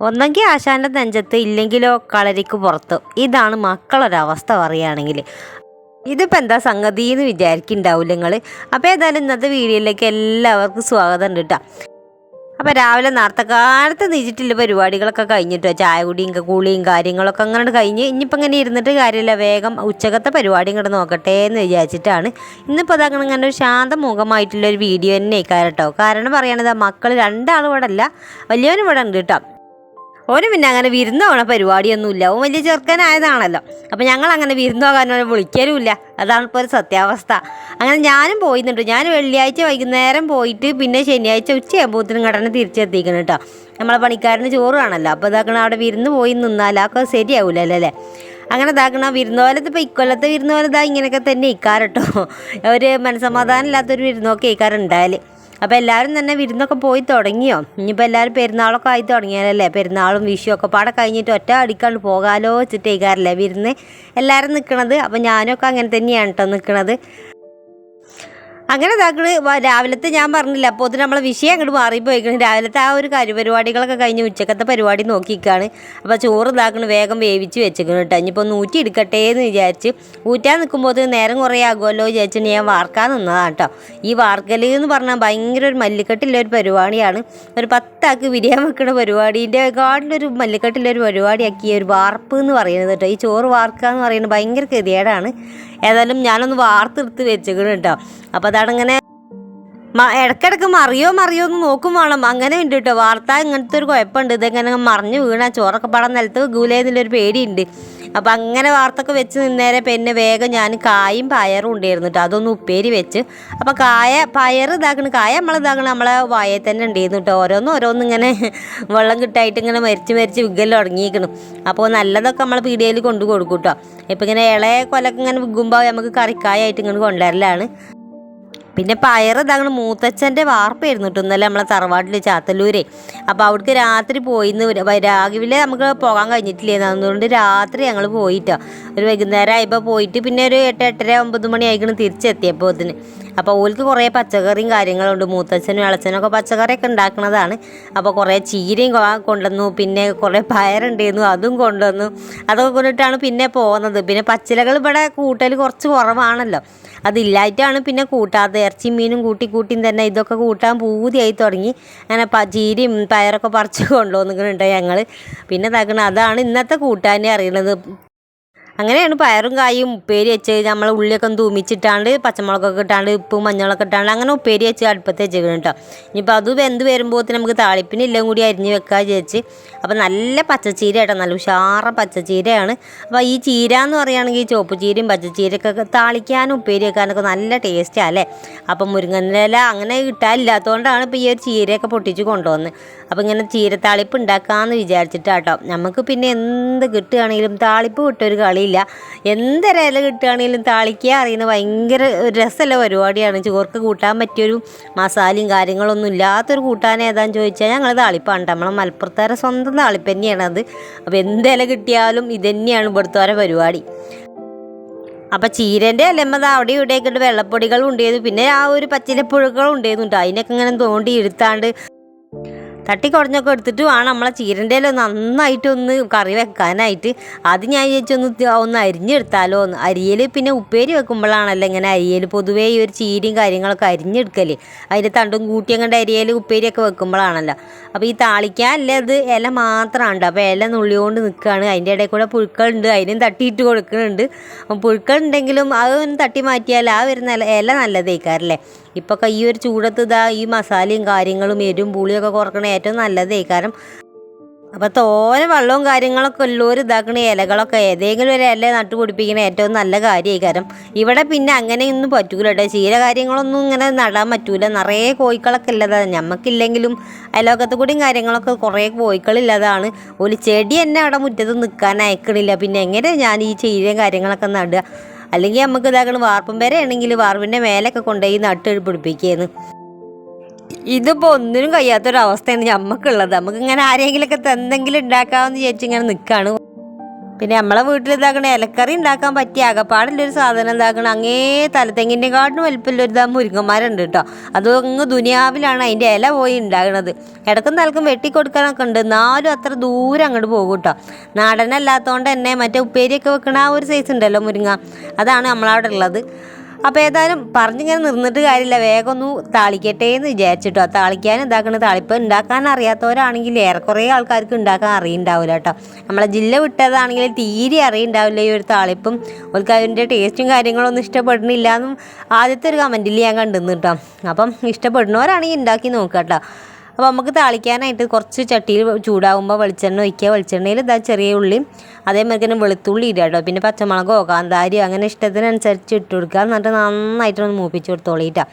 ഒന്നെങ്കിൽ ആശാന്റെ നെഞ്ചത്ത് ഇല്ലെങ്കിലോ കളരിക്ക് പുറത്ത്. ഇതാണ് മക്കളൊരവസ്ഥ പറയുകയാണെങ്കിൽ. ഇതിപ്പോൾ എന്താ സംഗതി എന്ന് വിചാരിക്കുന്നുണ്ടാവില്ല നിങ്ങൾ അപ്പോൾ ഏതായാലും ഇന്നത്തെ വീഡിയോയിലേക്ക് എല്ലാവർക്കും സ്വാഗതം ഉണ്ട് കേട്ടോ അപ്പോൾ രാവിലെ നേരത്തെ കാലത്ത് പരിപാടികളൊക്കെ കഴിഞ്ഞിട്ട് ചായ കുടിയും കൂളിയും കുളിയും കാര്യങ്ങളൊക്കെ അങ്ങനെ കഴിഞ്ഞ് ഇനിയിപ്പോൾ ഇങ്ങനെ ഇരുന്നിട്ട് കാര്യമില്ല. വേഗം ഉച്ചകത്തെ പരിപാടി ഇങ്ങോട്ട് നോക്കട്ടെ എന്ന് വിചാരിച്ചിട്ടാണ്. ഇന്നിപ്പോൾ അതങ്ങനെ ഇങ്ങനെ ഒരു ശാന്തമുഖമായിട്ടുള്ള ഒരു വീഡിയോ തന്നെ കേട്ടോ കാരണം പറയണത് മക്കൾ രണ്ടാളും ഇവിടെ അല്ല വലിയവനും ഇവിടെ ഉണ്ട് കേട്ടോ. ഓന് പിന്നെ അങ്ങനെ വിരുന്ന് പോണ പരിപാടിയൊന്നുമില്ല. ഓൻ വലിയ ചെറുക്കനായതാണല്ലോ. അപ്പം ഞങ്ങൾ അങ്ങനെ വിരുന്ന് പോകാനോ വിളിക്കലുമില്ല. അതാണ് ഇപ്പോൾ ഒരു സത്യാവസ്ഥ. അങ്ങനെ ഞാനും പോയിട്ടുണ്ട്. ഞാൻ വെള്ളിയാഴ്ച വൈകുന്നേരം പോയിട്ട് പിന്നെ ശനിയാഴ്ച ഉച്ചയാകുമ്പോഴത്തേനും കടനെ തിരിച്ചെത്തിക്കണം കേട്ടോ. നമ്മളെ പണിക്കാരന് ചോറ് കാണല്ലോ അപ്പോൾ ഇതാക്കണം അവിടെ വിരുന്ന് പോയി നിന്നാൽ അതൊക്കെ ശരിയാവില്ലല്ലോ അല്ലേ? അങ്ങനെ ഇതാക്കണം വിരുന്നോലത്ത് ഇപ്പോൾ ഇക്കൊല്ലത്തെ വിരുന്നോലതാ ഇങ്ങനെയൊക്കെ തന്നെ ഇക്കാരട്ടോ ഒരു മനസമാധാനം ഇല്ലാത്തൊരു വിരുന്നൊക്കെ ഇക്കാറുണ്ടായാൽ അപ്പോൾ എല്ലാവരും തന്നെ വിരുന്നൊക്കെ പോയി തുടങ്ങിയോ? ഇനിയിപ്പോൾ എല്ലാവരും പെരുന്നാളൊക്കെ ആയി തുടങ്ങിയാലല്ലേ? പെരുന്നാളും വിഷു ഒക്കെ പാടെ കഴിഞ്ഞിട്ട് ഒറ്റ അടിക്കാണ്ട് പോകാലോ വെച്ചിട്ടേക്കാറില്ലേ വിരുന്ന്? എല്ലാവരും നിൽക്കണത് അപ്പോൾ ഞാനൊക്കെ അങ്ങനെ തന്നെയാണ് കേട്ടോ നിൽക്കണത് അങ്ങനെ ഇതാക്കൾ രാവിലത്തെ ഞാൻ പറഞ്ഞില്ല അപ്പോൾ അതിന് നമ്മളെ വിഷയം അങ്ങോട്ട് മാറിപ്പോയിക്കണം. രാവിലത്തെ ആ ഒരു കരുപരിപാടികളൊക്കെ കഴിഞ്ഞ് ഉച്ചക്കത്തെ പരിപാടി നോക്കിക്കാണ്. അപ്പോൾ ചോറ് ഇതാക്കണ് വേഗം വേവിച്ച് വെച്ചേക്കണം കേട്ടോ ഇനിയിപ്പോൾ ഒന്ന് ഊറ്റി എടുക്കട്ടെ എന്ന് വിചാരിച്ച് ഊറ്റാൻ നിൽക്കുമ്പോൾ നേരം കുറേ ആകുമല്ലോ വിചാരിച്ചിട്ട് ഞാൻ വാർക്കാൻ നിന്നതാണ് കേട്ടോ ഈ വാർക്കൽ എന്ന് പറഞ്ഞാൽ ഭയങ്കര ഒരു മല്ലിക്കെട്ടുള്ള ഒരു പരിപാടിയാണ്. ഒരു പത്താക്ക് വിരിയാൻ വെക്കുന്ന പരിപാടീന്റെ കാടിലൊരു മല്ലിക്കെട്ടുള്ള ഒരു പരിപാടിയാക്കി ഒരു വാർപ്പ് എന്ന് പറയുന്നത് കേട്ടോ ഈ ചോറ് വാർക്കുക എന്ന് പറയുന്നത് ഭയങ്കര ഗതികേടാണ്. ഏതായാലും ഞാനൊന്ന് വാർത്തെടുത്ത് വെച്ചേക്കണം കേട്ടോ അപ്പോൾ അതാണിങ്ങനെ ഇങ്ങനെ ഇടക്കിടക്ക് മറിയോ മറിയോ എന്ന് നോക്കും വേണം. അങ്ങനെ ഉണ്ട് കേട്ടോ. വാർത്ത ഇങ്ങനത്തെ ഒരു കുഴപ്പമുണ്ട്. ഇതെങ്ങനെ മറിഞ്ഞു വീണ ചോറൊക്കെ പടം നിലത്ത് ഗൂലെന്നുള്ളൊരു പേടിയുണ്ട്. അപ്പം അങ്ങനെ വാർത്തൊക്കെ വെച്ച് നിന്നേരെ പിന്നെ വേഗം ഞാൻ കായും പയറും ഉണ്ടായിരുന്നു കേട്ടോ. അതൊന്ന് ഉപ്പേരി വെച്ച്. അപ്പം കായ പയർ ഇതാക്കണ. കായ നമ്മൾ ഇതാക്കണം. നമ്മളെ വായയിൽ തന്നെ ഉണ്ടായിരുന്നു കേട്ടോ. ഓരോന്നും ഓരോന്നും ഇങ്ങനെ വെള്ളം കിട്ടായിട്ട് ഇങ്ങനെ മരിച്ച് മരിച്ച് വിഗൽ തുടങ്ങിയിരിക്കണം. അപ്പോൾ നല്ലതൊക്കെ നമ്മൾ പീടികയിൽ കൊണ്ടു കൊടുക്കും കേട്ടോ. ഇപ്പം ഇങ്ങനെ ഇളയ കൊലൊക്കെ ഇങ്ങനെ വിൽക്കുമ്പോൾ നമുക്ക് കറിക്കായായിട്ട് ഇങ്ങനെ കൊണ്ടുവരലാണ്. പിന്നെ പയർ ഇതാണ് മൂത്തച്ഛന്റെ വാർപ്പായിരുന്നു കേട്ടോ ഇന്നലെ നമ്മളെ തറവാട്ടിൽ ചാത്തല്ലൂരെ. അപ്പോൾ അവിടേക്ക് രാത്രി പോയിന്ന് വര- രാഘവിലെ നമുക്ക് പോകാൻ കഴിഞ്ഞിട്ടില്ലായിരുന്നു അതുകൊണ്ട് രാത്രി ഞങ്ങൾ പോയിട്ടോ. ഒരു വൈകുന്നേരം ആയപ്പോൾ പോയിട്ട് പിന്നെ ഒരു എട്ട് എട്ടര ഒമ്പത് മണി ആയിക്കണം തിരിച്ചെത്തിയപ്പോൾ അതിന് അപ്പോൾ ഓൾക്ക് കുറേ പച്ചക്കറിയും കാര്യങ്ങളുണ്ട്. മൂത്തച്ഛനും അളച്ചനൊക്കെ പച്ചക്കറിയൊക്കെ ഉണ്ടാക്കുന്നതാണ് അപ്പോൾ കുറേ ചീരയും കൊണ്ടുവന്നു. പിന്നെ കുറേ പയറുണ്ടായിരുന്നു അതും കൊണ്ടുവന്നു. അതൊക്കെ കൊണ്ടിട്ടാണ് പിന്നെ പോകുന്നത് പിന്നെ പച്ചിലകൾ ഇവിടെ കൂട്ടൽ കുറച്ച് കുറവാണല്ലോ. അതില്ലായിട്ടാണ് പിന്നെ കൂട്ടാതെ ഇറച്ചി മീനും കൂട്ടി കൂട്ടിയും തന്നെ ഇതൊക്കെ കൂട്ടാൻ പൂതിയായി തുടങ്ങി. അങ്ങനെ ചീരയും പയറൊക്കെ പറിച്ച് കൊണ്ടുവന്നിട്ടുണ്ട് ഞങ്ങൾ പിന്നെ ഇതാക്കണം അതാണ് ഇന്നത്തെ കൂട്ടാൻ അറിയണത്. അങ്ങനെയാണ് പയറും കായും ഉപ്പേരി വെച്ച് നമ്മൾ ഉള്ളിയൊക്കെ തൂമിച്ചിട്ടാണ്ട് പച്ചമുളകൊക്കെ ഇട്ടാണ്ട് ഉപ്പും മഞ്ഞളൊക്കെ ഇട്ടാണ്ട് അങ്ങനെ ഉപ്പേരി വെച്ച് അടുപ്പത്ത് വെച്ചേക്കണം കേട്ടോ ഇനിയിപ്പോൾ അത് വെന്ത് വരുമ്പോൾ നമുക്ക് താളിപ്പിന് കൂടി അരിഞ്ഞ് വെക്കാൻ വിചാരിച്ച്. അപ്പോൾ നല്ല പച്ചച്ചീര കേട്ടോ നല്ല ഉഷാറ പച്ചച്ചീരയാണ്. അപ്പോൾ ഈ ചീര എന്ന് പറയുകയാണെങ്കിൽ ചുവപ്പ് ചീരയും പച്ചച്ചീരയൊക്കെ താളിക്കാനും ഉപ്പേരി വെക്കാനൊക്കെ നല്ല ടേസ്റ്റാണ് അല്ലേ അപ്പം മുരിങ്ങനില അങ്ങനെ കിട്ടാനില്ലാത്തതുകൊണ്ടാണ് ഇപ്പോൾ ഈ ഒരു ചീരയൊക്കെ പൊട്ടിച്ച് കൊണ്ടുവന്നത് അപ്പോൾ ഇങ്ങനെ ചീര ചീരത്താളിപ്പ് ഉണ്ടാക്കാമെന്ന് വിചാരിച്ചിട്ടാട്ടോ. നമുക്ക് പിന്നെ എന്ത് കിട്ടുകയാണെങ്കിലും താളിപ്പ് വിട്ടൊരു കളിയില്ല എന്തൊരു ഇല കിട്ടുകയാണെങ്കിലും താളിക്കുക അറിയുന്ന ഭയങ്കര ഒരു രസമുള്ള പരിപാടിയാണ്. ചോർക്ക് കൂട്ടാൻ പറ്റിയൊരു മസാലയും കാര്യങ്ങളൊന്നും ഇല്ലാത്തൊരു കൂട്ടാൻ ഏതാന്ന് ചോദിച്ചാൽ ഞങ്ങൾ താളിപ്പാണ്. നമ്മളെ മലപ്പുറത്തുകാരെ സ്വന്തം താളിപ്പ് തന്നെയാണ് അത്. അപ്പോൾ എന്ത് ഇല കിട്ടിയാലും ഇത് തന്നെയാണ് ഇവിടുത്തെ പരിപാടി. അപ്പം ചീരന്റെ അല്ലെമ്മത് അവിടെ ഇവിടെയൊക്കെ വെള്ളപ്പൊടികൾ ഉണ്ടായിരുന്നു പിന്നെ ആ ഒരു പച്ചിലപ്പുഴകളും ഉണ്ടായിരുന്നു അതിനൊക്കെ ഇങ്ങനെ തോണ്ടി എടുത്താണ്ട് തട്ടി കുറഞ്ഞൊക്കെ എടുത്തിട്ട് വേണം നമ്മളെ ചീരന്റെ നന്നായിട്ടൊന്ന് കറി വെക്കാനായിട്ട്. അത് ഞാൻ വിചാരിച്ചൊന്ന് ത- ഒന്ന് അരിഞ്ഞെടുത്താലോ ഒന്ന് അരിയൽ പിന്നെ ഉപ്പേരി വെക്കുമ്പോഴാണല്ലോ ഇങ്ങനെ അരിയൽ പൊതുവേ ഈ ഒരു ചീരയും കാര്യങ്ങളൊക്കെ അരിഞ്ഞെടുക്കൽ. അതിന്റെ തണ്ടും കൂട്ടി അങ്ങോട്ട് അരിയൽ ഉപ്പേരിയൊക്കെ വെക്കുമ്പോഴാണല്ലോ. അപ്പോൾ ഈ താളിക്കാനല്ലേ അത് ഇല മാത്രമാണ് അപ്പോൾ ഇല നുള്ളിയോണ്ട് നിൽക്കുകയാണ് അതിന്റെ ഇടയിൽ കൂടെ പുഴുക്കളുണ്ട്. അതിനും തട്ടിയിട്ട് കൊടുക്കുന്നുണ്ട് പുഴുക്കളുണ്ടെങ്കിലും അതൊന്ന് തട്ടി മാറ്റിയാൽ ആ വരുന്ന ഇല ഇല ഇപ്പോൾ ഈ ഒരു ചൂടത്ത് ഇതാ ഈ മസാലയും കാര്യങ്ങളും എരും പുളിയൊക്കെ കുറക്കണ ഏറ്റവും നല്ലതേ. കാരണം അപ്പോൾ തോനെ വെള്ളവും കാര്യങ്ങളൊക്കെ ഉള്ളവർ ഇതാക്കണ ഇലകളൊക്കെ ഏതെങ്കിലും ഒരു ഇല നട്ടു പിടിപ്പിക്കണ ഏറ്റവും നല്ല കാര്യമായി കാരണം ഇവിടെ പിന്നെ അങ്ങനെയൊന്നും പറ്റൂല കേട്ടോ ചീര കാര്യങ്ങളൊന്നും ഇങ്ങനെ നടാൻ പറ്റൂല. നിറയെ കോഴിക്കളൊക്കെ ഉള്ളതാണ് നമുക്കില്ലെങ്കിലും അയലോക്കത്ത് കൂടിയും കാര്യങ്ങളൊക്കെ കുറേ കോഴിക്കളില്ലതാണ് ഒരു ചെടി തന്നെ അവിടെ മുറ്റത്ത് നിൽക്കാൻ അയക്കണില്ല. പിന്നെ എങ്ങനെ ഞാൻ ഈ ചീരയും കാര്യങ്ങളൊക്കെ നടുക? അല്ലെങ്കിൽ നമുക്ക് ഇതാക്കണം വാർപ്പും വരെ ആണെങ്കിൽ വാർപ്പിന്റെ മേലൊക്കെ കൊണ്ടുപോയി നട്ട് പിടിപ്പിക്കുകയെന്ന് ഇതിപ്പോൾ ഒന്നിനും കഴിയാത്തൊരവസ്ഥയാണ് നമുക്കുള്ളത് നമുക്ക് ഇങ്ങനെ ആരെങ്കിലുമൊക്കെ എന്തെങ്കിലും ഉണ്ടാക്കാമെന്ന് വിചാരിച്ച് ഇങ്ങനെ നിൽക്കുകയാണ് പിന്നെ നമ്മളെ വീട്ടിൽ ഇതാക്കണ ഇലക്കറി ഉണ്ടാക്കാൻ പറ്റിയ അകപ്പാടുള്ളൊരു സാധനം എന്താക്കണം അങ്ങേ തലത്തെങ്ങിന്റെ കാട്ടിന് വലിപ്പമുള്ളൊരു ഇതാ മുരിങ്ങന്മാരുണ്ട് കേട്ടോ. അത് അങ്ങ് ദുനിയാവിലാണ് അതിന്റെ ഇല പോയി ഉണ്ടാകണത്. ഇടക്കും തലക്കും വെട്ടിക്കൊടുക്കാനൊക്കെ ഉണ്ട്. എന്നാലും അത്ര ദൂരം അങ്ങോട്ട് പോകും കേട്ടോ. നാടനല്ലാത്തതുകൊണ്ട് തന്നെ മറ്റേ ഉപ്പേരിയൊക്കെ വെക്കണ ആ ഒരു സൈസ് ഉണ്ടല്ലോ മുരിങ്ങ. അതാണ് നമ്മളവിടെ ഉള്ളത്. അപ്പോൾ ഏതായാലും പറഞ്ഞിങ്ങനെ നിർന്നിട്ട് കാര്യമില്ല. വേഗം ഒന്ന് താളിക്കട്ടെ എന്ന് വിചാരിച്ചിട്ടോ. താളിക്കാൻ ഇതാക്കണ താളിപ്പ് ഉണ്ടാക്കാൻ അറിയാത്തവരാണെങ്കിൽ ഏറെക്കുറെ ആൾക്കാർക്ക് ഉണ്ടാക്കാൻ അറിയുണ്ടാവില്ല കേട്ടോ. നമ്മളെ ജില്ല വിട്ടതാണെങ്കിൽ തീരെ അറിയുണ്ടാവില്ല ഈ ഒരു താളിപ്പും. അവർക്ക് അതിന്റെ ടേസ്റ്റും കാര്യങ്ങളൊന്നും ഇഷ്ടപ്പെടുന്നില്ല എന്നും ആദ്യത്തെ ഒരു കമന്റിൽ ഞാൻ കണ്ടിരുന്നു കേട്ടോ. അപ്പം ഇഷ്ടപ്പെടുന്നവരാണെങ്കിൽ ഉണ്ടാക്കി നോക്കാം കേട്ടോ. അപ്പോൾ നമുക്ക് താളിക്കാനായിട്ട് കുറച്ച് ചട്ടിയിൽ ചൂടാകുമ്പോൾ വെളിച്ചെണ്ണ ഒഴിക്കുക. വെളിച്ചെണ്ണയിൽ ഇതാ ചെറിയ ഉള്ളി അതേമാതിരി തന്നെ വെളുത്തുള്ളി ഇടുക കേട്ടോ. പിന്നെ പച്ചമുളകോ കാന്താരിയോ അങ്ങനെ ഇഷ്ടത്തിനനുസരിച്ച് ഇട്ട് കൊടുക്കുക. എന്നിട്ട് നന്നായിട്ടൊന്ന് മൂപ്പിച്ച് കൊടുത്തോളിയിട്ടാ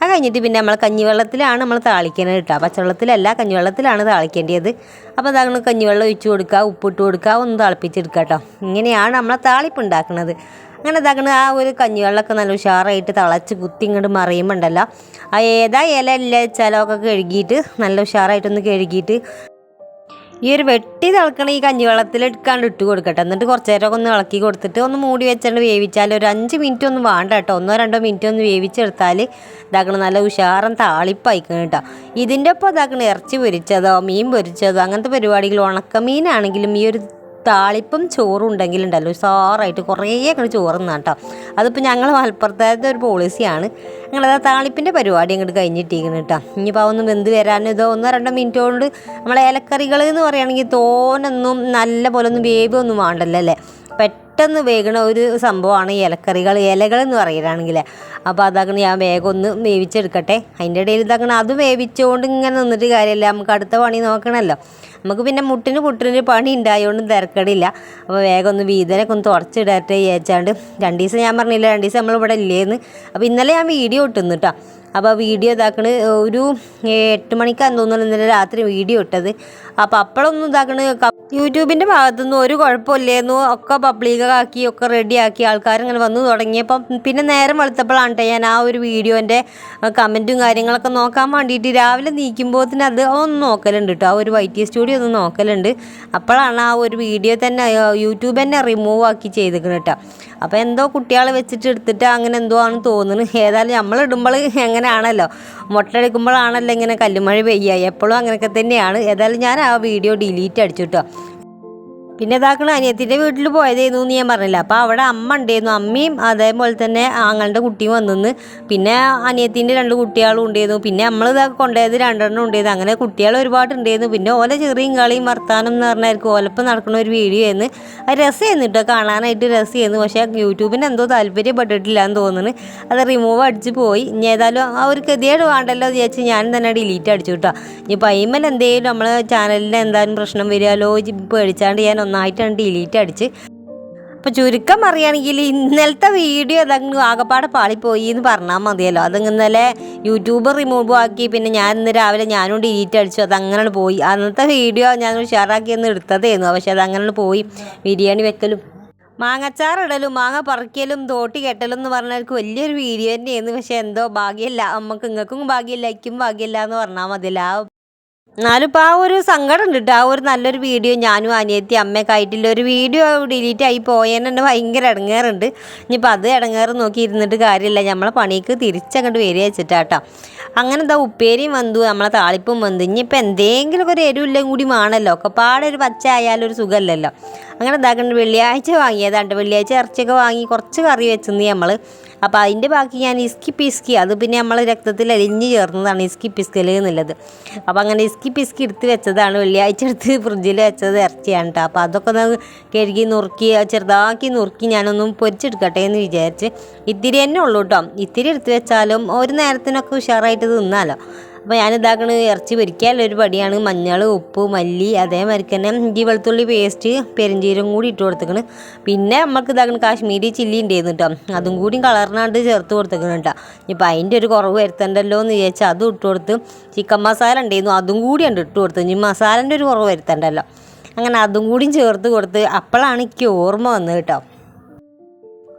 അത് കഴിഞ്ഞിട്ട് പിന്നെ നമ്മൾ കഞ്ഞിവെള്ളത്തിലാണ് നമ്മൾ താളിക്കുന്നത് കേട്ടോ. പച്ചവെള്ളത്തിലല്ല കഞ്ഞിവെള്ളത്തിലാണ് താളിക്കേണ്ടത്. അപ്പോൾ അതാണ് കഞ്ഞിവെള്ളം ഒഴിച്ച് കൊടുക്കുക ഉപ്പിട്ട് കൊടുക്കുക ഒന്ന് തിളപ്പിച്ചെടുക്കുക കേട്ടോ. ഇങ്ങനെയാണ് നമ്മളെ താളിപ്പ് ഉണ്ടാക്കുന്നത് അങ്ങനെ ഇതാക്കണ. ആ ഒരു കഞ്ഞിവെള്ളമൊക്കെ നല്ല ഉഷാറായിട്ട് തിളച്ച് കുത്തി ഇങ്ങോട്ട് മറിയുമ്പോണ്ടല്ലോ. ആ ഏതാ ഇല ഇല്ല ചിലവൊക്കെ കഴുകിയിട്ട് നല്ല ഉഷാറായിട്ടൊന്ന് കഴുകിയിട്ട് ഈ ഒരു വെട്ടി തിളക്കണ ഈ കഞ്ഞിവെള്ളത്തിൽ എടുക്കാണ്ട് ഇട്ട് കൊടുക്കട്ടെ. എന്നിട്ട് കുറച്ച് നേരമൊക്കെ ഒന്ന് ഇളക്കി കൊടുത്തിട്ട് ഒന്ന് മൂടി വെച്ചിട്ട് വേവിച്ചാൽ ഒരു അഞ്ച് മിനിറ്റ് ഒന്നും വേണ്ട കേട്ടോ. ഒന്നോ രണ്ടോ മിനിറ്റ് ഒന്ന് വേവിച്ചെടുത്താൽ ഇതാക്കണം നല്ല ഉഷാറൻ താളിപ്പായിക്കണം കേട്ടോ. ഇതിന്റെ ഒപ്പം ഇതാക്കണം ഇറച്ചി പൊരിച്ചതോ മീൻ പൊരിച്ചതോ അങ്ങനത്തെ പരിപാടികൾ ഉണക്കമീനാണെങ്കിലും ഈ ഒരു താളിപ്പും ചോറും ഉണ്ടെങ്കിലുണ്ടല്ലോ സാറായിട്ട് കുറേ അങ്ങോട്ട് ചോറ് തിന്നാം കേട്ടോ അതിപ്പോൾ ഞങ്ങൾ മലപ്പുറത്തായത് ഒരു പോളിസിയാണ്. ഞങ്ങളത് താളിപ്പിന്റെ പരിപാടി അങ്ങോട്ട് കഴിഞ്ഞിട്ടിരിക്കുന്നു കേട്ടോ ഇനിയിപ്പോൾ ഒന്ന് വെന്ത് വരാൻ ഇതോ ഒന്നോ രണ്ടോ മിനിറ്റ് കൊണ്ട് നമ്മളെ ഇലക്കറികൾ എന്ന് പറയുകയാണെങ്കിൽ തോനൊന്നും നല്ല പോലെ ഒന്നും വേവൊന്നും വേണ്ടല്ലോ അല്ലേ? പെട്ടെന്ന് വേകണ ഒരു സംഭവമാണ് ഇലക്കറികൾ ഇലകൾ എന്ന് പറയുകയാണെങ്കിൽ. അപ്പോൾ അതങ്ങനെ ഞാൻ വേഗം ഒന്ന് വേവിച്ചെടുക്കട്ടെ. അതിന്റെ ഇടയിൽ ഇതാക്കണം അത് വേവിച്ചുകൊണ്ട് ഇങ്ങനെ നിന്നിട്ട് കാര്യമില്ല. നമുക്ക് അടുത്ത പണി നോക്കണമല്ലോ നമുക്ക് പിന്നെ മുട്ടിന് പുട്ടിന് പണി ഉണ്ടായതുകൊണ്ട് തിരക്കടില്ല. അപ്പോൾ വേഗം ഒന്ന് വീതനൊക്കെ ഒന്ന് തുടച്ചിടട്ടെ വിചാരിച്ചാണ്ട്. രണ്ട് ദിവസം ഞാൻ പറഞ്ഞില്ല രണ്ട് ദിവസം നമ്മളിവിടെ ഇല്ലേന്ന്. അപ്പോൾ ഇന്നലെ ഞാൻ വീഡിയോ ഇട്ടുന്നു കേട്ടോ അപ്പോൾ വീഡിയോ ഇതാക്കണ് ഒരു എട്ട് മണിക്കാന്ന് തോന്നുന്നു ഇന്നലെ രാത്രി വീഡിയോ ഇട്ടത്. അപ്പോൾ അപ്പോഴൊന്നും ഇതാക്കണ് യൂട്യൂബിന്റെ ഭാഗത്തുനിന്ന് ഒരു കുഴപ്പമില്ലായിരുന്നു. ഒക്കെ പബ്ലിക്കാക്കി ഒക്കെ റെഡിയാക്കി ആൾക്കാർ ഇങ്ങനെ വന്നു തുടങ്ങിയപ്പം പിന്നെ നേരം വെളുത്തപ്പോഴാണ് കേട്ടോ ഞാൻ ആ ഒരു വീഡിയോന്റെ കമന്റും കാര്യങ്ങളൊക്കെ നോക്കാൻ വേണ്ടിയിട്ട് രാവിലെ നീക്കുമ്പോൾ തന്നെ അത് ഒന്ന് നോക്കലുണ്ട് കേട്ടോ ആ ഒരു വൈറ്റി സ്റ്റുഡിയോ ഒന്ന് നോക്കലുണ്ട്. അപ്പോഴാണ് ആ ഒരു വീഡിയോ തന്നെ യൂട്യൂബ് തന്നെ റിമൂവ് ആക്കി ചെയ്തിരിക്കുന്നത് കേട്ടോ അപ്പോൾ എന്തോ കുട്ടികളെ വെച്ചിട്ട് എടുത്തിട്ട് അങ്ങനെ എന്തോ ആണ് തോന്നുന്നത് ഏതായാലും നമ്മൾ ഇടുമ്പോൾ എങ്ങനെയാണല്ലോ? മുട്ടടിക്കുമ്പോഴാണല്ലോ ഇങ്ങനെ കല്ലുമഴ പെയ്യുക എപ്പോഴും അങ്ങനെയൊക്കെ തന്നെയാണ്. ഏതായാലും ഞാൻ ആ വീഡിയോ ഡിലീറ്റ് അടിച്ചു കേട്ടോ പിന്നെ ഇതാക്കണ അനിയത്തിന്റെ വീട്ടിൽ പോയതായിരുന്നു എന്ന് ഞാൻ പറഞ്ഞില്ല. അപ്പോൾ അവിടെ അമ്മ ഉണ്ടായിരുന്നു അമ്മയും അതേപോലെ തന്നെ ആങ്ങളുടെ കുട്ടിയും വന്നിന്ന്. പിന്നെ അനിയത്തിന്റെ രണ്ട് കുട്ടികളും ഉണ്ടായിരുന്നു പിന്നെ നമ്മൾ ഇതാ കൊണ്ടുപോയത് രണ്ടെണ്ണം ഉണ്ടായിരുന്നു അങ്ങനെ കുട്ടികൾ ഒരുപാട് ഉണ്ടായിരുന്നു പിന്നെ ഓല ചെറിയും കളിയും വർത്താനം എന്ന് പറഞ്ഞായിരിക്കും ഓലപ്പം നടക്കുന്ന ഒരു വീഡിയോ ആയിരുന്നു. അത് രസമായിരുന്നു കേട്ടോ കാണാനായിട്ട് രസമായിരുന്നു പക്ഷേ യൂട്യൂബിന് എന്തോ താല്പര്യപ്പെട്ടിട്ടില്ല എന്ന് തോന്നുന്നു. അത് റിമൂവ് അടിച്ച് പോയി. ഇനി ഏതായാലും ആ ഒരു ഗതികേട് വേണ്ടല്ലോ വിചാരിച്ച് ഞാൻ തന്നെ ഡിലീറ്റ് അടിച്ചു കേട്ടോ ഇനി പൈമൽ എന്തെങ്കിലും നമ്മളെ ചാനലിന് എന്തായാലും പ്രശ്നം വരികയല്ലോ പേടിച്ചാണ്ട് ഞാൻ ഒന്നായിട്ടാണ് ഡിലീറ്റ് അടിച്ച്. അപ്പോൾ ചുരുക്കം പറയുകയാണെങ്കിൽ ഇന്നലത്തെ വീഡിയോ അതങ്ങ് ആകപ്പാടെ പാളിപ്പോയി എന്ന് പറഞ്ഞാൽ മതിയല്ലോ. അത് ഇന്നലെ യൂട്യൂബ് റിമൂവ് ആക്കി പിന്നെ ഞാൻ ഇന്ന് രാവിലെ ഞാനും ഡിലീറ്റ് അടിച്ചു. അത് പോയി. അന്നത്തെ വീഡിയോ ഞാൻ ഷെയറാക്കി ഒന്ന് എടുത്തതായിരുന്നു പക്ഷെ അത് അങ്ങനെ പോയി. ബിരിയാണി വെക്കലും മാങ്ങച്ചാറിടലും മാങ്ങ പറിക്കലും തോട്ടി കെട്ടലും എന്ന് പറഞ്ഞവർക്ക് വലിയൊരു വീഡിയോ തന്നെയായിരുന്നു. പക്ഷേ എന്തോ ഭാഗ്യമില്ല. നമുക്ക് ഇങ്ങൾക്കും ഭാഗ്യമില്ല എനിക്കും ഭാഗ്യമില്ല എന്ന് പറഞ്ഞാൽ മതിയല്ല. എന്നാലും ഇപ്പോൾ ആ ഒരു സങ്കടം ഉണ്ട് കേട്ടോ ആ ഒരു നല്ലൊരു വീഡിയോ ഞാനും അനിയത്തി അമ്മയൊക്കെ ആയിട്ടുള്ള ഒരു വീഡിയോ ഡിലീറ്റ് ആയി പോയതിന് തന്നെ ഭയങ്കര ഇടങ്ങേറുണ്ട്. ഇനിയിപ്പോൾ അത് ഇടങ്ങേറ് നോക്കി ഇരുന്നിട്ട് കാര്യമില്ല. നമ്മളെ പണിക്ക് തിരിച്ചങ്ങോട്ട് വരിക വെച്ചിട്ടാട്ടോ. അങ്ങനെ എന്താ ഉപ്പേരിയും വന്നു നമ്മളെ താളിപ്പും വന്നു. ഇനിയിപ്പോൾ എന്തെങ്കിലുമൊക്കെ ഒരു എരിവില്ലും കൂടി വേണമല്ലോ ഒക്കെ പാടെ ഒരു പച്ച ആയാലും ഒരു സുഖമല്ലല്ലോ. അങ്ങനെ ഇതാക്കണ്ട വെള്ളിയാഴ്ച വാങ്ങിയതാണ്ട്. വെള്ളിയാഴ്ച ഇറച്ചിയൊക്കെ വാങ്ങി കുറച്ച് കറി വെച്ചിന്ന് നമ്മൾ അപ്പോൾ അതിന്റെ ബാക്കി ഞാൻ ഇസ്കി പിസ്കി അത് പിന്നെ നമ്മൾ രക്തത്തിൽ അലിഞ്ഞ് ചേർന്നതാണ് ഇസ്കി പിസ്കൽ എന്നുള്ളത്. അപ്പോൾ അങ്ങനെ ഇസ്കി പിസ്കി എടുത്ത് വെച്ചതാണ്. വെള്ളിയാഴ്ച എടുത്ത് ഫ്രിഡ്ജിൽ വെച്ചത് ഇറച്ചിയാണ് കേട്ടോ അപ്പോൾ അതൊക്കെ ഒന്ന് കഴുകി നുറുക്കി ചെറുതാക്കി നുറുക്കി ഞാനൊന്നും പൊരിച്ചെടുക്കട്ടെ എന്ന് വിചാരിച്ച്. ഇത്തിരി തന്നെ ഉള്ളൂ കേട്ടോ ഇത്തിരി എടുത്ത് വെച്ചാലും ഒരു നേരത്തിനൊക്കെ ഉഷാറായിട്ട് തിന്നാലോ. അപ്പോൾ ഞാനിതാക്കണ ഇറച്ചി പൊരിക്കാനുള്ള ഒരു പടിയാണ് മഞ്ഞൾ ഉപ്പ് മല്ലി അതേമാതിരി തന്നെ ഇഞ്ചി വെളുത്തുള്ളി പേസ്റ്റ് പെരിഞ്ചീരം കൂടി ഇട്ട് കൊടുത്തേക്കണ്. പിന്നെ നമുക്ക് ഇതാക്കണ കാശ്മീരി ചില്ലി ഉണ്ടായിരുന്നു കേട്ടോ അതും കൂടി കളറിനാണ്ട് ചേർത്ത് കൊടുത്തേക്കണം കേട്ടോ ഇപ്പം അതിന്റെ ഒരു കുറവ് വരുത്തണ്ടല്ലോ എന്ന് വിചാരിച്ചാൽ അതും ഇട്ട് കൊടുത്ത് ചിക്കൻ മസാല ഉണ്ടായിരുന്നു അതും കൂടി ഉണ്ട് ഇട്ട് കൊടുത്ത്. ഇനി മസാലന്റെ ഒരു കുറവ് വരുത്തണ്ടല്ലോ. അങ്ങനെ അതും കൂടിയും ചേർത്ത് കൊടുത്ത് അപ്പോഴാണ് എനിക്ക് ഓർമ്മ വന്നത് കേട്ടോ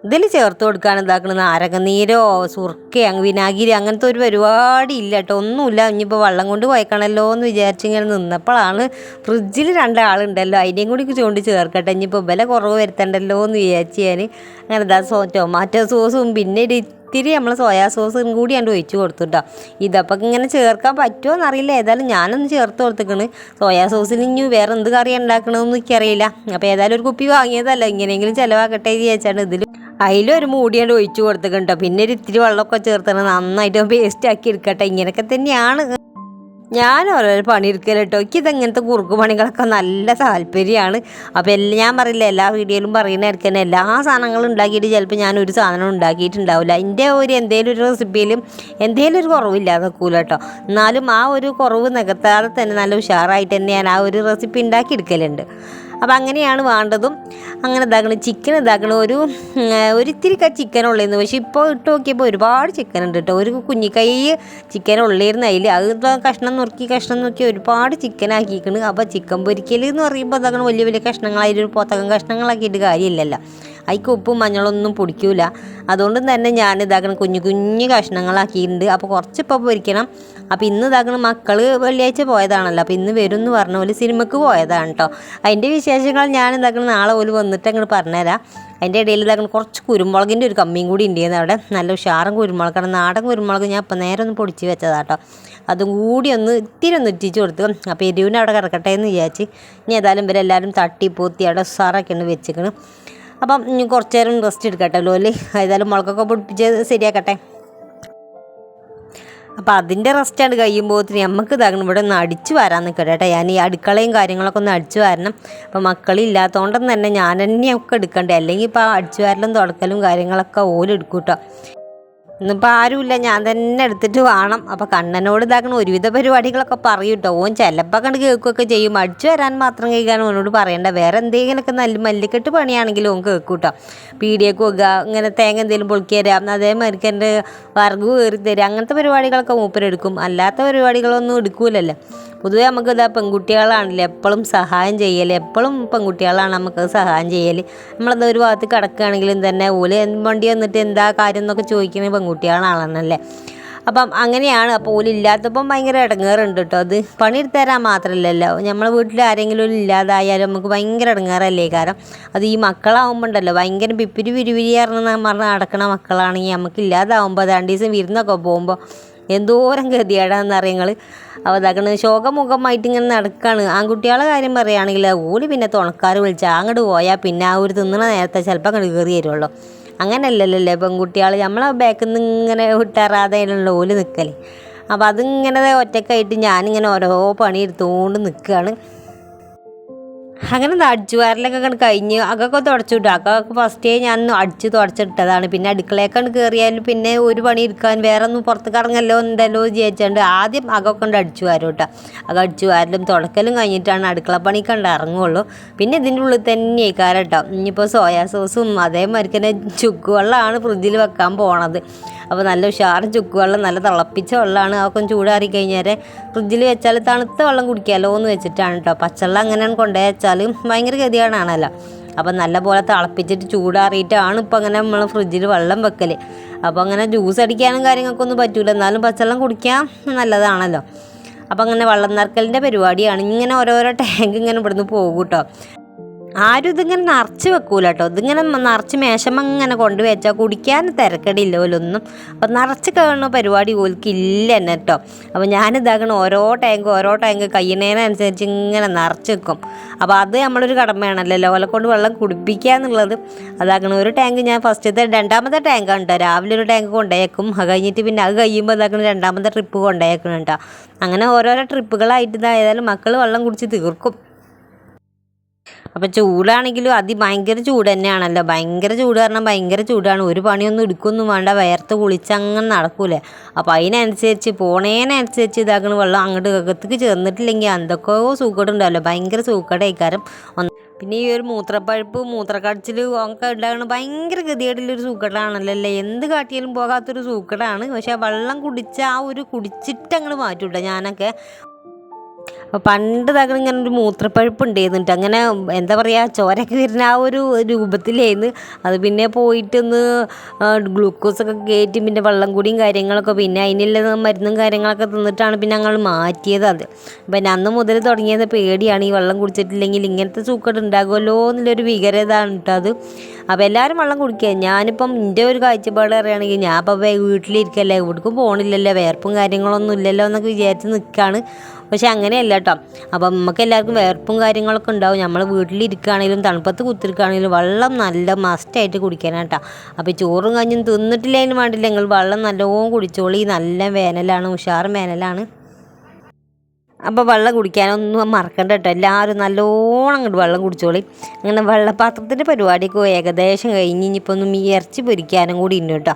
ഇതിൽ ചേർത്ത് കൊടുക്കാൻ ഇതാക്കണ നാരകനീരോ സുർക്ക അങ്ങ് വിനാഗിരി അങ്ങനത്തെ ഒരു പരിപാടി ഇല്ല കേട്ടോ. ഒന്നുമില്ല. ഇനിയിപ്പോൾ വള്ളം കൊണ്ട് കുഴക്കണമല്ലോ എന്ന് വിചാരിച്ച് ഇങ്ങനെ നിന്നപ്പോഴാണ് ഫ്രിഡ്ജിൽ രണ്ടാളുണ്ടല്ലോ. അതിന്റെയും കൂടി ചൂണ്ടി ചേർക്കട്ടെ. ഇനിയിപ്പോൾ വില കുറവ് വരുത്തണ്ടല്ലോ എന്ന് വിചാരിച്ച് ഞാൻ അങ്ങനെ എന്താ സോ ടൊമാറ്റോ സോസും പിന്നെ ഒരു ഇത്തിരി നമ്മൾ സോയാ സോസും കൂടി ഞാൻ ഒഴിച്ച് കൊടുത്തുട്ടോ. ഇതപ്പം ഇങ്ങനെ ചേർക്കാൻ പറ്റുമോ എന്നറിയില്ല. ഏതായാലും ഞാനൊന്ന് ചേർത്ത് കൊടുത്തേക്കണ്. സോയാ സോസിൽ ഇനി വേറെ എന്ത് കറി ഉണ്ടാക്കണമെന്ന് എനിക്കറിയില്ല. അപ്പോൾ ഏതായാലും ഒരു കുപ്പി വാങ്ങിയതല്ല. ഇങ്ങനെയെങ്കിലും ചിലവാക്കട്ടെ എന്ന് വിചാരിച്ചാണ് ഇതിൽ അതിലൊരു മൂടിയാണ്ട് ഒഴിച്ചു കൊടുത്തിട്ടുണ്ടോ പിന്നെ ഒരു ഇത്തിരി വെള്ളമൊക്കെ ചേർത്തണം നന്നായിട്ട് പേസ്റ്റ് ആക്കി എടുക്കട്ടെ. ഇങ്ങനെയൊക്കെ തന്നെയാണ്. ഞാൻ ഓരോരോ പണി കേട്ടോ എനിക്ക് ഇതങ്ങനത്തെ കുറുക്ക് പണികളൊക്കെ നല്ല താല്പര്യമാണ്. അപ്പോൾ എല്ലാം ഞാൻ പറയില്ല എല്ലാ വീഡിയോയിലും പറയുന്നതായിരിക്കും തന്നെ എല്ലാ സാധനങ്ങളും ഉണ്ടാക്കിയിട്ട് ചിലപ്പോൾ ഞാൻ ഒരു സാധനം ഉണ്ടാക്കിയിട്ടുണ്ടാവില്ല. എന്റെ ഒരു എന്തെങ്കിലും ഒരു റെസിപ്പിയിലും എന്തെങ്കിലും ഒരു കുറവില്ലാതെ നിൽക്കൂല കേട്ടോ എന്നാലും ആ ഒരു കുറവ് നികത്താതെ തന്നെ നല്ല ഉഷാറായിട്ട് തന്നെ ഞാൻ ആ ഒരു റെസിപ്പി ഉണ്ടാക്കി എടുക്കലുണ്ട്. അപ്പോൾ അങ്ങനെയാണ് വേണ്ടതും. അങ്ങനെ ഇതാക്കണം ചിക്കൻ ഇതാക്കണം ഒരു ഒരിത്തിരി ഒരു ഇത്തിരി ചിക്കൻ ഉള്ളതെന്ന് പക്ഷേ ഇപ്പോൾ ഇട്ട് നോക്കിയപ്പോൾ ഒരുപാട് ചിക്കൻ ഉണ്ട് കേട്ടോ. ഒരു കുഞ്ഞിക്കൈ ചിക്കൻ ഉള്ളായിരുന്നു അതിൽ. അത് കഷ്ണം നുറുക്കി കഷ്ണം നുറുക്കി ഒരുപാട് ചിക്കൻ ആക്കിയിരിക്കണ് അപ്പോൾ ചിക്കൻ പൊരിക്കൽ എന്ന് പറയുമ്പോൾ അതാണ് വലിയ വലിയ കഷ്ണങ്ങളായിട്ട് ഒരു പൊത്തകം കഷ്ണങ്ങളാക്കിയിട്ട് കാര്യമില്ലല്ലോ. അതിക്ക് ഉപ്പും മഞ്ഞളൊന്നും പൊടിക്കൂല. അതുകൊണ്ട് തന്നെ ഞാൻ ഇതാക്കണം കുഞ്ഞു കുഞ്ഞു കഷ്ണങ്ങളാക്കിയിട്ടുണ്ട്. അപ്പോൾ കുറച്ചിപ്പോൾ പൊരിക്കണം. അപ്പോൾ ഇന്ന് ഇതാക്കണം മക്കൾ വെള്ളിയാഴ്ച പോയതാണല്ലോ. അപ്പോൾ ഇന്ന് വരും എന്ന് പറഞ്ഞ പോലെ സിനിമക്ക് പോയതാണ് കേട്ടോ അതിന്റെ വിശേഷങ്ങൾ ഞാൻ ഇതാക്കണം നാളെ പോലും വന്നിട്ട് അങ്ങോട്ട് പറഞ്ഞുതരാം അതിന്റെ ഇടയിൽ ഇതാക്കണം കുറച്ച് കുരുമുളകിന്റെ ഒരു കമ്മിയും കൂടി ഉണ്ടായിരുന്നു അവിടെ. നല്ല ഉഷാറും കുരുമുളകാണ്. നാടൻ കുരുമുളക് ഞാൻ ഇപ്പം നേരെ ഒന്ന് പൊടിച്ച് വെച്ചതാട്ടോ അതും കൂടി ഒന്ന് ഇത്തിരി ഒന്ന് ഇറ്റിച്ച് കൊടുത്തു. അപ്പോൾ എരിവിനെ അവിടെ കിടക്കട്ടെ എന്ന് വിചാരിച്ച് ഇനി ഏതായാലും ഇവരെല്ലാവരും തട്ടി പൂത്തി അവിടെ ഉഷാറൊക്കെ വെച്ചിരിക്കണം അപ്പം കുറച്ചു നേരം റെസ്റ്റ് എടുക്കട്ടല്ലോ അല്ലേ ഏതായാലും മുളകൊക്കെ പൊടിപ്പിച്ച് ശരിയാക്കട്ടെ. അപ്പോൾ അതിന്റെ റെസ്റ്റാണ് കഴിയുമ്പോഴത്തിന് നമുക്ക് ഇതാകണം. ഇവിടെ ഒന്ന് അടിച്ചു വരാൻ നിൽക്കട്ടെ കേട്ടോ. ഞാൻ ഈ അടുക്കളയും കാര്യങ്ങളൊക്കെ ഒന്ന് അടിച്ചു വരണം. അപ്പോൾ മക്കളില്ലാത്തതുകൊണ്ടെന്ന് തന്നെ ഞാൻ തന്നെ ഒക്കെ എടുക്കണ്ടേ. അല്ലെങ്കിൽ ഇപ്പോൾ അടിച്ചു വരലും തുടക്കലും കാര്യങ്ങളൊക്കെ ഓലെടുക്കും കേട്ടോ. ഇന്നിപ്പോൾ ആരുമില്ല ഞാൻ തന്നെ എടുത്തിട്ട് വേണം. അപ്പോൾ കണ്ണനോട് ഇതാക്കണം ഒരുവിധ പരിപാടികളൊക്കെ പറയും കേട്ടോ ഓൻ ചിലപ്പോൾ കണ്ട് കേൾക്കുകയൊക്കെ ചെയ്യും. അടിച്ചു വരാൻ മാത്രം കേൾക്കാൻ ഓനോട് പറയണ്ട. വേറെ എന്തെങ്കിലുമൊക്കെ നല്ല മല്ലിക്കെട്ട് പണിയാണെങ്കിലും ഓൻ കേൾക്കും കേട്ടോ പീടിയൊക്കെ വെക്കുക ഇങ്ങനെ തേങ്ങ എന്തെങ്കിലും പൊളിക്കി തരാം അതേമാതിരിക്ക് എന്റെ വർഗ് കയറി തരാം. അങ്ങനത്തെ പരിപാടികളൊക്കെ മൂപ്പരെടുക്കും അല്ലാത്ത പരിപാടികളൊന്നും എടുക്കൂലല്ലോ. പൊതുവേ നമുക്ക് ഇതാ പെൺകുട്ടികളാണല്ലോ എപ്പോഴും സഹായം ചെയ്യൽ എപ്പോഴും പെൺകുട്ടികളാണ് നമുക്ക് സഹായം ചെയ്യൽ നമ്മളെന്താ ഒരു ഭാഗത്ത് കിടക്കുകയാണെങ്കിലും തന്നെ ഓൽ വണ്ടി വന്നിട്ട് എന്താ കാര്യം എന്നൊക്കെ ചോദിക്കുന്നത് പെൺകുട്ടികളാണെന്നല്ലേ അപ്പം അങ്ങനെയാണ് അപ്പോൾ ഓലില്ലാത്തപ്പം ഭയങ്കര ഇടങ്ങേറുണ്ട് കേട്ടോ അത്. പണിയെടുത്ത് തരാൻ മാത്രമല്ലല്ലോ നമ്മളെ വീട്ടിൽ ആരെങ്കിലും ഇല്ലാതായാലും നമുക്ക് ഭയങ്കര ഇടങ്ങേറല്ലേ കാരണം അത് ഈ മക്കളാവുമ്പോൾ ഉണ്ടല്ലോ ഭയങ്കര പിപ്പിരി പിരിവിരി പറഞ്ഞ് പറഞ്ഞ് നടക്കണ മക്കളാണെങ്കിൽ നമുക്ക് ഇല്ലാതാവുമ്പോൾ രണ്ട് ദിവസം വിരുന്നൊക്കെ പോകുമ്പോൾ എന്തോരം ഗതിയേടാന്ന് അറിയങ്ങൾ അപ്പോൾ അതാക്കണ് ശോകമുഖമായിട്ട് ഇങ്ങനെ നടക്കുകയാണ് ആൺകുട്ടികളെ കാര്യം പറയുകയാണെങ്കിൽ ഓൽ പിന്നെ തുണക്കാർ വിളിച്ചാൽ അങ്ങോട്ട് പോയാൽ പിന്നെ ആ ഒരു തിന്നണ നേരത്തെ ചിലപ്പോൾ അങ്ങോട്ട് കയറി വരുള്ളൂ. അങ്ങനെയല്ലല്ലേ പെൺകുട്ടികൾ നമ്മളെ ബാക്കിൽ നിന്ന് ഇങ്ങനെ വിട്ടാറാതെയുള്ള ഓൽ നിൽക്കൽ അപ്പോൾ അതിങ്ങനെ ഒറ്റക്കായിട്ട് ഞാനിങ്ങനെ ഓരോ പണി എടുത്തുകൊണ്ട് നിൽക്കുകയാണ് അങ്ങനെ അടിച്ചു വാരലൊക്കെ അങ്ങട് കഴിഞ്ഞ് അകൊക്കെ തുടച്ചു വിട്ടു. അകൊക്കെ ഫസ്റ്റേ ഞാൻ അടിച്ച് തുടച്ചിട്ടതാണ്. പിന്നെ അടുക്കളയൊക്കെ കയറിയാൽ പിന്നെ ഒരു പണി ഇരിക്കാൻ വേറെ ഒന്നും പുറത്ത് കറങ്ങല്ലോ എന്തല്ലോ വിചാരിച്ചുകൊണ്ട് ആദ്യം അകൊക്കെ ഉണ്ട് അടിച്ചു വാരും കേട്ടോ. അകം അടിച്ചു വാരലും തുടക്കലും കഴിഞ്ഞിട്ടാണ് അടുക്കള പണി കണ്ട് ഇറങ്ങുള്ളൂ. പിന്നെ ഇതിന്റെ ഉള്ളിൽ തന്നെ കാരം കേട്ടോ ഇനിയിപ്പോൾ സോയാ സോസും അതേമാതിരി തന്നെ ചുക്കുവെള്ളമാണ് ഫ്രിഡ്ജിൽ വെക്കാൻ പോണത്. അപ്പോൾ നല്ല ഉഷാറ് ചുക്കുവെള്ളം നല്ല തിളപ്പിച്ച വെള്ളമാണ്. അതൊക്കെ ഒന്ന് ചൂടാറി കഴിഞ്ഞാൽ ഫ്രിഡ്ജിൽ വെച്ചാൽ തണുത്ത വെള്ളം കുടിക്കാമല്ലോ എന്ന് വെച്ചിട്ടാണ് കേട്ടോ പച്ചവെള്ളം അങ്ങനെയാണ് കൊണ്ടുപോയി വെച്ചാൽ ഭയങ്കര ഗതിയാണാണല്ലോ അപ്പം നല്ല പോലെ തിളപ്പിച്ചിട്ട് ചൂടാറിയിട്ടാണ് ഇപ്പം അങ്ങനെ നമ്മൾ ഫ്രിഡ്ജിൽ വെള്ളം വെക്കൽ അപ്പോൾ അങ്ങനെ ജ്യൂസ് അടിക്കാനും കാര്യങ്ങൾക്കൊന്നും പറ്റൂല. എന്നാലും പച്ചവെള്ളം കുടിക്കാൻ നല്ലതാണല്ലോ. അപ്പം അങ്ങനെ വെള്ളം നിറക്കലിന്റെ പരിപാടിയാണ്. ഇങ്ങനെ ഓരോരോ ടാങ്ക് ഇങ്ങനെ ഇവിടുന്ന് പോകും കേട്ടോ ആരും ഇതിങ്ങനെ നിറച്ച് വെക്കൂല കേട്ടോ ഇതിങ്ങനെ നിറച്ച് മേശം അങ്ങനെ കൊണ്ടുവച്ചാൽ കുടിക്കാൻ തിരക്കടില്ല പോലൊന്നും അപ്പം നിറച്ച് കാണുന്ന പരിപാടി ഓൽക്കില്ല തന്നെ കേട്ടോ അപ്പോൾ ഞാനിതാക്കണം ഓരോ ടാങ്ക് ഓരോ ടാങ്ക് കഴിയുന്നതിനനുസരിച്ച് ഇങ്ങനെ നിറച്ച് വെക്കും. അപ്പോൾ അത് നമ്മളൊരു കടമയാണല്ലോ. ഓലെ കൊണ്ട് വെള്ളം കുടിപ്പിക്കുക എന്നുള്ളത്. അതാക്കണം ഒരു ടാങ്ക് ഞാൻ ഫസ്റ്റത്തെ രണ്ടാമത്തെ ടാങ്കാണ് കേട്ടോ രാവിലെ ഒരു ടാങ്ക് കൊണ്ടുപോയേക്കും അത് കഴിഞ്ഞിട്ട് പിന്നെ അത് കഴിയുമ്പോൾ ഇതാക്കണം രണ്ടാമത്തെ ട്രിപ്പ് കൊണ്ടുപോയേക്കണം കേട്ടോ അങ്ങനെ ഓരോരോ ട്രിപ്പുകളായിട്ട് ഇതായാലും മക്കൾ വെള്ളം കുടിച്ച് തീർക്കും. അപ്പം ചൂടാണെങ്കിലും അതി ഭയങ്കര ചൂട് തന്നെയാണല്ലോ. ഭയങ്കര ചൂട് കാരണം ഭയങ്കര ചൂടാണ്. ഒരു പണിയൊന്നും എടുക്കൊന്നും വേണ്ട. വയർത്ത് കുളിച്ചങ്ങനെ നടക്കൂലേ. അപ്പോൾ അതിനനുസരിച്ച് പോണേനനുസരിച്ച് ഇതാക്കണ വെള്ളം അങ്ങോട്ട് അകത്തേക്ക് ചേർന്നിട്ടില്ലെങ്കിൽ എന്തൊക്കെയോ സൂക്കടുണ്ടല്ലോ. ഭയങ്കര സൂക്കടേക്കാരം പിന്നെ ഈ ഒരു മൂത്രപ്പഴുപ്പ് മൂത്രക്കടച്ചിൽ ഒക്കെ ഉണ്ടാകുന്ന ഭയങ്കര ഗതികേടുള്ളൊരു സൂക്കടാണല്ലോ അല്ലേ എന്ത് കാട്ടിയാലും പോകാത്തൊരു സൂക്കടാണ്. പക്ഷേ വെള്ളം കുടിച്ച ആ ഒരു കുടിച്ചിട്ട് അങ്ങോട്ട് മാറ്റൂട്ടോ ഞാനൊക്കെ. അപ്പോൾ പണ്ട് തകർന്ന് ഇങ്ങനെ ഒരു മൂത്രപ്പഴുപ്പ് ഉണ്ടായിരുന്നിട്ട് അങ്ങനെ എന്താ പറയുക ചോരൊക്കെ വരുന്ന ആ ഒരു രൂപത്തിലായിരുന്നു. അത് പിന്നെ പോയിട്ടൊന്ന് ഗ്ലൂക്കോസൊക്കെ കയറ്റി പിന്നെ വെള്ളം കൂടിയും കാര്യങ്ങളൊക്കെ പിന്നെ അതിനുള്ള മരുന്നും കാര്യങ്ങളൊക്കെ തിന്നിട്ടാണ് പിന്നെ ഞങ്ങൾ മാറ്റിയത് അത്. പിന്നെ അന്ന് മുതൽ തുടങ്ങിയത് പേടിയാണ് ഈ വെള്ളം കുടിച്ചിട്ടില്ലെങ്കിൽ ഇങ്ങനത്തെ സൂക്കേട് ഉണ്ടാകുമല്ലോ എന്നുള്ളൊരു വികരതാണ് കേട്ടോ അത്. അപ്പോൾ എല്ലാവരും വെള്ളം കുടിക്കുക. ഞാനിപ്പം എന്റെ ഒരു കാഴ്ചപ്പാട് പറയുകയാണെങ്കിൽ ഞാൻ അപ്പോൾ വീട്ടിലിരിക്കല്ലേ എവിടേക്കും പോകണില്ലല്ലോ വേർപ്പും കാര്യങ്ങളൊന്നും ഇല്ലല്ലോ എന്നൊക്കെ വിചാരിച്ച് നിൽക്കുകയാണ് പക്ഷെ അങ്ങനെയല്ല കേട്ടോ അപ്പം നമുക്ക് എല്ലാവർക്കും വേർപ്പും കാര്യങ്ങളൊക്കെ ഉണ്ടാവും. നമ്മൾ വീട്ടിലിരിക്കുകയാണെങ്കിലും തണുപ്പത്ത് കുത്തിരിക്കുകയാണെങ്കിലും വെള്ളം നല്ല മസ്റ്റായിട്ട് കുടിക്കാനാട്ടോ അപ്പോൾ ചോറും കഞ്ഞും തിന്നിട്ടില്ലെങ്കിലും വേണ്ടില്ല. നിങ്ങൾ വെള്ളം നല്ലോണം കുടിച്ചോളി. നല്ല വേനലാണ് ഉഷാർ വേനലാണ്. അപ്പോൾ വെള്ളം കുടിക്കാനൊന്നും മറക്കണ്ട കേട്ടോ എല്ലാവരും നല്ലോണം അങ്ങോട്ട് വെള്ളം കുടിച്ചോളി. അങ്ങനെ വെള്ളപാത്രത്തിന്റെ പരിപാടിയൊക്കെ ഏകദേശം കഴിഞ്ഞ് ഇനിയിപ്പോൾ ഒന്ന് ഇറച്ചി പൊരിക്കാനും കൂടി ഉണ്ട് കേട്ടോ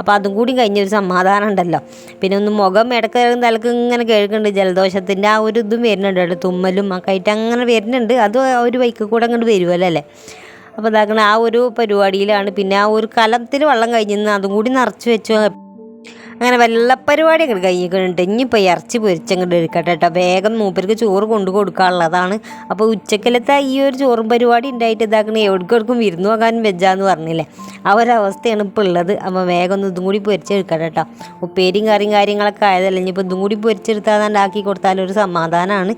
അപ്പോൾ അതും കൂടി കഴിഞ്ഞൊരു സമാധാനം ഉണ്ടല്ലോ. പിന്നെ ഒന്ന് മുഖം ഇടയ്ക്ക് തലക്ക് ഇങ്ങനെ കേൾക്കുന്നുണ്ട് ജലദോഷത്തിന്റെ ആ ഒരു ഇതും വരുന്നുണ്ട് കേട്ടോ. തുമ്മലും ഒക്കെ ആയിട്ട് അങ്ങനെ വരുന്നുണ്ട്. അത് ഒരു വൈക്ക് കൂടെ അങ്ങോട്ട് വരുമല്ലോ അല്ലേ അപ്പോൾ ഇതാക്കണ ആ ഒരു പരിപാടിയിലാണ്. പിന്നെ ആ ഒരു കലത്തിൽ വെള്ളം കഴിഞ്ഞ് അതും കൂടി നിറച്ച് വെച്ചു അങ്ങനെ വല്ല വെള്ളപ്പരിപാടി അങ്ങോട്ട് കഴിഞ്ഞിട്ടുണ്ട് ഇനിയിപ്പോൾ ഇറച്ചി പൊരിച്ചങ്ങോട്ട് എടുക്കട്ടെ കേട്ടോ വേഗം മൂപ്പർക്ക് ചോറ് കൊണ്ടു കൊടുക്കാനുള്ളതാണ്. അപ്പോൾ ഉച്ചക്കലത്തെ ഈ ഒരു ചോറും പരിപാടി ഉണ്ടായിട്ട് ഇതാക്കണേ എവിടേക്കും വിരുന്ന് പോകാൻ വെജാന്ന് പറഞ്ഞില്ലേ? ആ ഒരവസ്ഥയാണ് ഇപ്പോൾ ഉള്ളത്. അപ്പോൾ വേഗം ഒന്ന് ഇതും കൂടി പൊരിച്ചെടുക്കട്ടെ കേട്ടോ ഉപ്പേരിയും കറിയും കാര്യങ്ങളൊക്കെ ആയതല്ല? ഇനിയിപ്പോൾ ഇതും കൂടി പൊരിച്ചെടുത്താൽ ആക്കി കൊടുത്താലൊരു സമാധാനമാണ്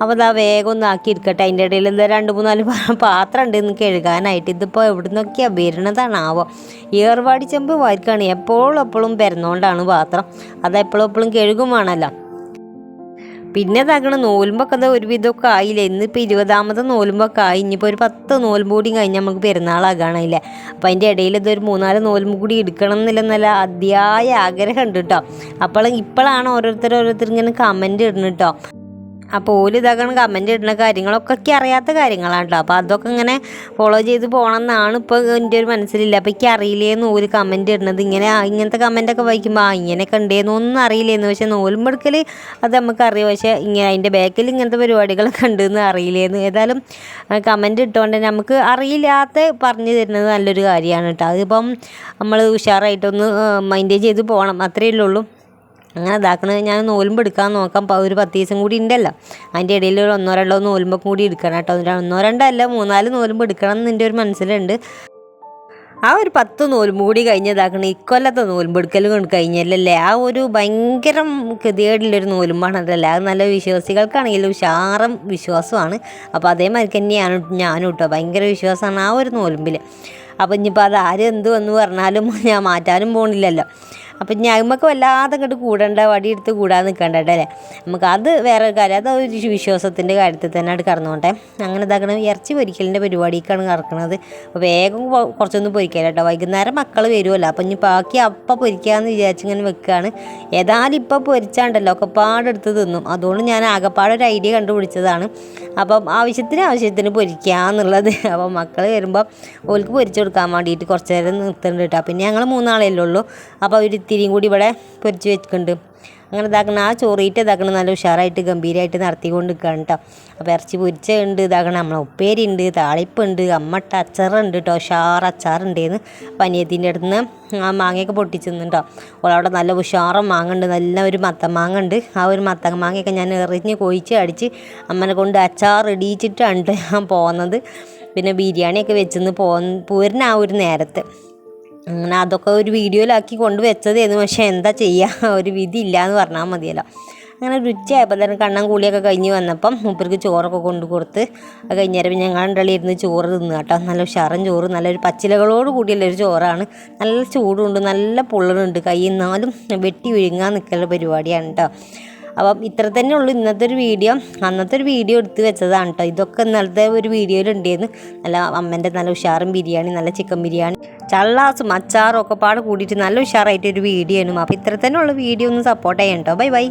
അപ്പോൾ അതാ വേഗം ഒന്ന് ആക്കി എടുക്കട്ടെ അതിന്റെ ഇടയിൽ എന്താ രണ്ട് മൂന്നാൽ പാത്രം ഉണ്ട് എന്ന് കഴുകാനായിട്ട്. ഇതിപ്പോൾ എവിടെ നിന്നൊക്കെയാണ് വരുന്നതാണാവോ? ഏർവാടി ചെമ്പ് വായിക്കാണ് എപ്പോഴും എപ്പോഴും വരുന്നോണ്ടാണ് പാത്രം. അത് എപ്പോഴും എപ്പോഴും കഴുകും വേണമല്ലോ പിന്നെ തകണ നോലുമ്പൊക്കെ അത് ഒരുവിധമൊക്കെ ആയില്ലേ. ഇന്നിപ്പോൾ ഇരുപതാമത്തെ നോലുമ്പൊക്കെ ആയി. ഇനിയിപ്പോൾ ഒരു പത്ത് നോലുമ്പ് കൂടി നമുക്ക് പെരുന്നാളാകാനായില്ലേ. അപ്പം അതിന്റെ ഇടയിൽ ഇതൊരു മൂന്നാൽ നോലുമ്പ് കൂടി എടുക്കണം എന്നില്ല നല്ല അതിയായ ആഗ്രഹം ഉണ്ട് കേട്ടോ. അപ്പോൾ ഇപ്പോഴാണ് ഓരോരുത്തർ ഓരോരുത്തർ ഇങ്ങനെ കമന്റ് ഇടുന്നു കേട്ടോ. അപ്പോൾ ഓൽ ഇതാക്കണം കമന്റ് ഇടുന്ന കാര്യങ്ങളൊക്കെ അറിയാത്ത കാര്യങ്ങളാണ് കേട്ടോ അപ്പോൾ അതൊക്കെ ഇങ്ങനെ ഫോളോ ചെയ്ത് പോകണം എന്നാണ് ഇപ്പോൾ എന്റെ ഒരു മനസ്സിലില്ല. അപ്പോൾ എനിക്ക് അറിയില്ലേന്ന് ഓൽ കമന്റ് ഇടുന്നത്. ഇങ്ങനെ ഇങ്ങനത്തെ കമന്റൊക്കെ വായിക്കുമ്പോൾ ആ ഇങ്ങനെയൊക്കെ ഉണ്ടേന്ന് ഒന്നും അറിയില്ലേന്ന്. പക്ഷേ നോലുമ്പെടുക്കൽ അത് നമുക്കറിയാം. പക്ഷേ ഇങ്ങനെ അതിന്റെ ബാക്കിൽ ഇങ്ങനത്തെ പരിപാടികളൊക്കെ ഉണ്ടെന്ന് അറിയില്ലേന്ന്. ഏതായാലും കമന്റ് ഇട്ടുകൊണ്ട് നമുക്ക് അറിയില്ലാത്ത പറഞ്ഞു തരുന്നത് നല്ലൊരു കാര്യമാണ് കേട്ടോ അതിപ്പം നമ്മൾ ഉഷാറായിട്ടൊന്ന് മൈൻഡ് ചെയ്ത് പോകണം അത്രയേ ഉള്ളൂ. അങ്ങനെ ഇതാക്കണത് ഞാൻ നോലുമ്പ് എടുക്കാൻ നോക്കാം. ഒരു പത്ത് ദിവസം കൂടി ഉണ്ടല്ലോ. അതിന്റെ ഇടയിൽ ഒരു ഒന്നോ രണ്ടോ നോലുമ്പൊക്കെ കൂടി എടുക്കണം കേട്ടോ. ഒന്നോ രണ്ടോ അല്ല മൂന്നാൽ നോലുമ്പ് എടുക്കണം എന്ന് എന്റെ ഒരു മനസ്സിലുണ്ട്. ആ ഒരു പത്ത് നോലുമ്പ് കൂടി കഴിഞ്ഞതാക്കണം ഇക്കൊല്ലത്തെ നോലുമ്പ് എടുക്കലും കഴിഞ്ഞല്ലല്ലേ? ആ ഒരു ഭയങ്കര ഗതികേടിലൊരു നോലുമ്പാണ് അതല്ലേ അത് നല്ല വിശ്വാസികൾക്കാണെങ്കിലും ഉഷാറും വിശ്വാസമാണ് അപ്പോൾ അതേമാതിരി തന്നെയാണ് ഞാനും കേട്ടോ. ഭയങ്കര വിശ്വാസമാണ് ആ ഒരു നോലുമ്പിൽ അപ്പോൾ ഇനിയിപ്പോൾ അത് ആരും എന്ത് പറഞ്ഞാലും ഞാൻ മാറ്റാനും പോകണില്ലല്ലോ അപ്പം ഞമ്മക്ക് വല്ലാതെ അങ്ങോട്ട് കൂടണ്ട വടിയെടുത്ത് കൂടാതെ നിൽക്കണ്ട അല്ലേ? നമുക്ക് അത് വേറെ കാര്യം അത് ഒരു വിശ്വാസത്തിന്റെ കാര്യത്തിൽ തന്നെ അവിടെ കടന്നോട്ടെ. അങ്ങനെ ഇതാക്കണം ഇറച്ചി പൊരിക്കലിന്റെ പരിപാടിക്കാണ് കറക്കണത് അപ്പോൾ വേഗം കുറച്ചൊന്നും കുറച്ചൊന്ന് പൊരിക്കാം കേട്ടോ. വൈകുന്നേരം മക്കൾ വരുമല്ലോ അപ്പം ഇനി ബാക്കി അപ്പം പൊരിക്കാമെന്ന് വിചാരിച്ച് ഇങ്ങനെ വെക്കുകയാണ് ഏതായാലും ഇപ്പം പൊരിച്ചാണ്ടല്ലോ ഒക്കെ പാടെടുത്ത് തിന്നും. അതുകൊണ്ട് ഞാൻ ആകെപ്പാടെ ഒരു ഐഡിയ കണ്ടുപിടിച്ചതാണ്. അപ്പം ആവശ്യത്തിന് ആവശ്യത്തിന് പൊരിക്കാന്നുള്ളത് അപ്പം മക്കൾ വരുമ്പോൾ ഓൾക്ക് പൊരിച്ചു കൊടുക്കാൻ വേണ്ടിയിട്ട് കുറച്ച് നേരം നിർത്തുന്നുണ്ട് കേട്ടോ. പിന്നെ ഞങ്ങൾ മൂന്നാളല്ലേ ഉള്ളൂ. അപ്പോൾ ഒരു ഇത്തിരിയും കൂടി ഇവിടെ പൊരിച്ച് വെക്കുന്നുണ്ട് അങ്ങനെ ഇതാക്കണം ആ ചോറിയിട്ട് ഇതാക്കണം നല്ല ഉഷാറായിട്ട് ഗംഭീരമായിട്ട് നടത്തിക്കൊണ്ട് നിൽക്കുകയാണ് കേട്ടോ അപ്പോൾ ഇറച്ചി പൊരിച്ചുണ്ട് ഇതാക്കണം നമ്മളെ ഉപ്പേരി ഉണ്ട് താളിപ്പുണ്ട് അമ്മട്ട അച്ചാറുണ്ട് കേട്ടോ ഉഷാർ അച്ചാറുണ്ടേന്ന്. പനിയത്തിന്റെ അടുത്ത് നിന്ന് ആ മാങ്ങയൊക്കെ പൊട്ടിച്ചെന്നുണ്ടോ ഓളവിടെ നല്ല ഉഷാറും മാങ്ങ ഉണ്ട് നല്ല ഒരു മത്ത മാങ്ങ ഉണ്ട് ആ ഒരു മത്ത മാങ്ങയൊക്കെ ഞാൻ എറിഞ്ഞ് കൊഴിച്ച് അടിച്ച് അമ്മനെ കൊണ്ട് അച്ചാർ ഇടിയിച്ചിട്ടാണ് ട്ടോ ഞാൻ പോകുന്നത് പിന്നെ ബിരിയാണിയൊക്കെ വെച്ചെന്ന് പോ പോരുന്ന ആ ഒരു നേരത്ത്. അങ്ങനെ അതൊക്കെ ഒരു വീഡിയോയിലാക്കി കൊണ്ട് വെച്ചതായിരുന്നു പക്ഷേ എന്താ ചെയ്യുക ഒരു വിധി ഇല്ല എന്ന് പറഞ്ഞാൽ മതിയല്ലോ. അങ്ങനെ രുചിയായപ്പോൾ തന്നെ കണ്ണൻ കൂളിയൊക്കെ കഴിഞ്ഞ് വന്നപ്പം മൂപ്പർക്ക് ചോറൊക്കെ കൊണ്ടു കൊടുത്ത് അത് കഴിഞ്ഞേരം പിന്നെ ഞങ്ങൾ രണ്ടാളും ഇരുന്ന് ചോറ് തിന്നു കേട്ടോ. നല്ല ഉഷാറൻ ചോറ് നല്ലൊരു പച്ചിലകളോട് കൂടിയുള്ള ഒരു ചോറാണ്. നല്ല ചൂടുണ്ട് നല്ല പൊള്ളണുണ്ട് കൈ എന്നാലും വെട്ടി വിഴുങ്ങാൻ നിൽക്കുന്ന പരിപാടിയാണ് കേട്ടോ. അപ്പം ഇത്ര തന്നെ ഉള്ളൂ ഇന്നത്തെ ഒരു വീഡിയോ. അന്നത്തെ ഒരു വീഡിയോ എടുത്ത് വെച്ചതാണ് കേട്ടോ ഇതൊക്കെ ഇന്നലത്തെ ഒരു വീഡിയോയിൽ ഉണ്ടായിരുന്നു. നല്ല അമ്മേന്റെ നല്ല ഉഷാറും ബിരിയാണി നല്ല ചിക്കൻ ബിരിയാണി. ചള്ളാസും അച്ചാറും ഒക്കെ പാട് കൂടിയിട്ട് നല്ല ഉഷാറായിട്ട് ഒരു വീഡിയോ ആണ് അപ്പോൾ ഇത്ര തന്നെ ഉള്ള വീഡിയോ ഒന്ന് സപ്പോർട്ട് ചെയ്യാം കേട്ടോ ബൈ ബൈ.